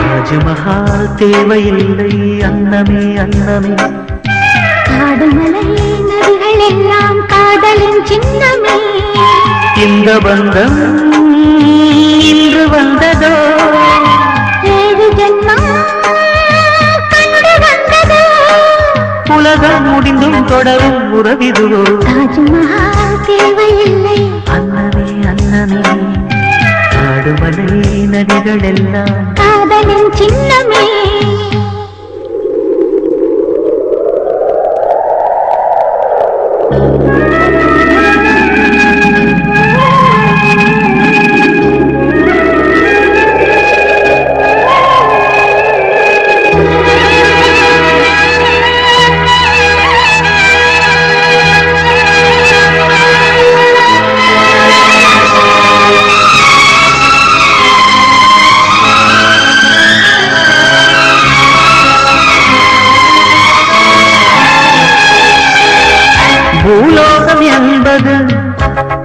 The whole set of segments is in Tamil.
தாஜ்மஹால் தேவையில்லை அன்னமே அன்னமே. இந்த பந்தம் இன்று வந்ததோ? ஏழு வந்ததோ? உலகம் முடிந்தும் தொடரும் உறவிதுவோ தாஜ்மஹால் தேவையில்லை. அன்னமே அன்னமே காடுமலை நதிகள் எல்லாம் காதலின் சின்னமே.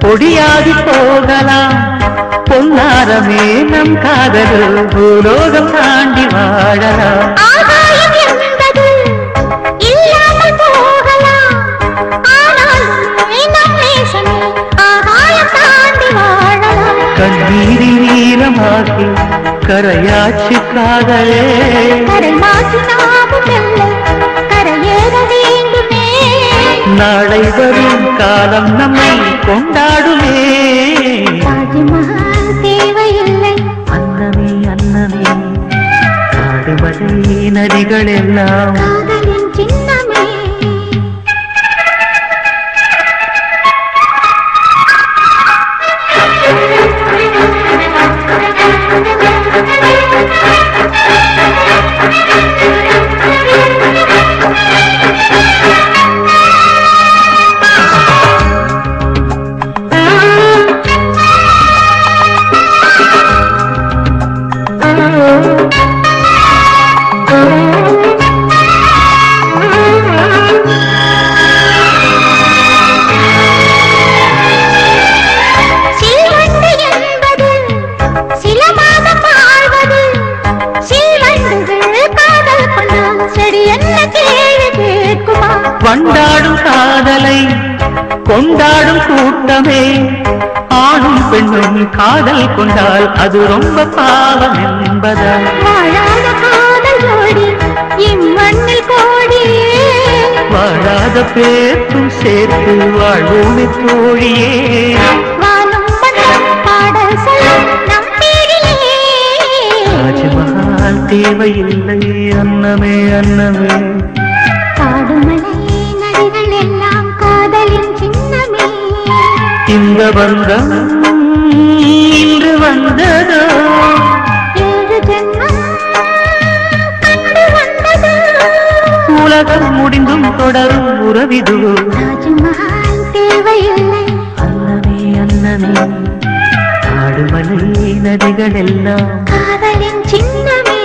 பொடியாகி போகலாம். பொன்னாரமே நம் காதல் பூலோகம் தாண்டி வாழலாம். கண்ணீரில் நீளமாகி கரையாச்சு காதலே. நாளை வரும் காலம் நம்மை கொண்டாடுமே கொண்டாடும் கூட்டமே. ஆணும் பெண்ணும் காதல் கொண்டால் அது ரொம்ப பாவம் என்பதால். வாழாத பேர்க்கும் சேர்த்து வாழ்வோமே தோழியே. தாஜ்மஹால் தேவையில்லை அன்னமே அன்னமே. காடுமலை நதிகள் எல்லாம் காதலின் சின்னமே. இந்த பந்தம் இன்று வந்ததோ? ஏழு ஜென்மம் உலகம் முடிந்தும் தொடரும் உறவிதுவோ தேவையில்லை. அன்னமே அன்னமே. காடுமலை நதிகள் எல்லாம் காதலின் சின்னமே.